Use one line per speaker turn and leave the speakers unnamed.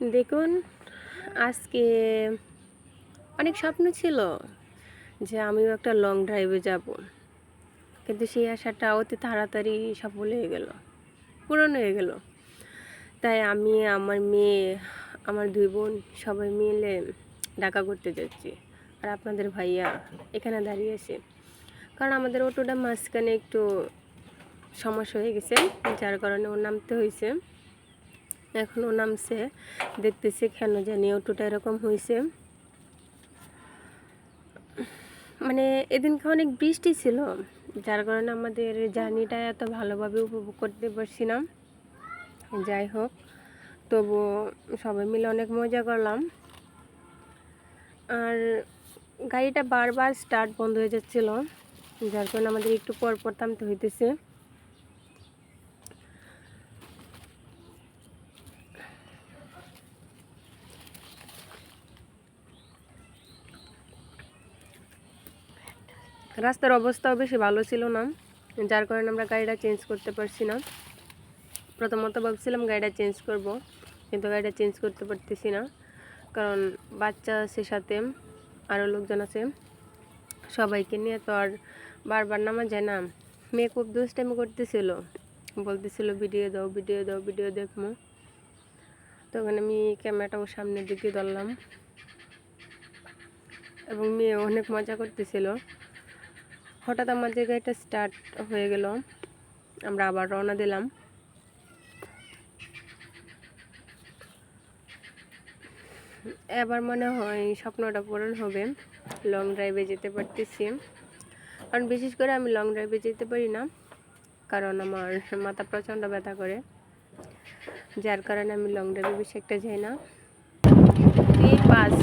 দেখুন, আজকে অনেক স্বপ্ন ছিল যে আমিও একটা লং ড্রাইভে যাব। কিন্তু সেই আশাটা অতি তাড়াতাড়ি সফল হয়ে গেল, পূরণ হয়ে গেল। তাই আমি, আমার মেয়ে, আমার দুই বোন সবাই মিলে ঢাকা করতে যাচ্ছি। আর আপনাদের ভাইয়া এখানে দাঁড়িয়ে আছে। কারণ আমাদের অটোটা মাঝখানে একটু সমস্যা হয়ে গেছে, যার কারণে ওর নামতে হয়েছে। এখন ও নামছে। দেখতেছি কেন জানি অটোটা এরকম হয়েছে মানে এদিনকে অনেক বৃষ্টি ছিল, যার কারণে আমাদের জার্নিটা এত ভালোভাবে উপভোগ করতে পারছি না। যাই হোক, তবু সবাই মিলে অনেক মজা করলাম। আর গাড়িটা বারবার স্টার্ট বন্ধ হয়ে যাচ্ছিল, যার কারণে আমাদের একটু পর পর থামতে হইতেছে। রাস্তার অবস্থাও বেশি ভালো ছিল না, যার কারণে আমরা গাড়িটা চেঞ্জ করতে পারছি না। প্রথমত ভাবছিলাম গাড়িটা চেঞ্জ করব, কিন্তু গাড়িটা চেঞ্জ করতে পারতেছি না, কারণ বাচ্চা আছে সাথে আরও লোকজন আছে। সবাইকে নিয়ে তো আর বারবার নামা যায় না। মেয়ে খুব দুষ্টামি করতেছিল, বলতেছিল, ভিডিও দাও ভিডিও দাও, ভিডিও দেখব। তখন আমি ক্যামেরাটা ওর সামনের দিকে ধরলাম। এবং মেয়ে অনেক মজা করতেছিল। হঠাৎ আমাদের গাড়িটা স্টার্ট হয়ে গেল। আমরা আবার রওনা দিলাম। এবার মনে হয় স্বপ্নটা পূরণ হবে। লং ড্রাইভে যেতে পারতেছি। কারণ বিশেষ করে আমি লং ড্রাইভে যেতে পারি না, কারণ আমার মাথা প্রচণ্ড ব্যথা করে। যার কারণে আমি লং ড্রাইভে বেশি একটা যাই না। এই যেতে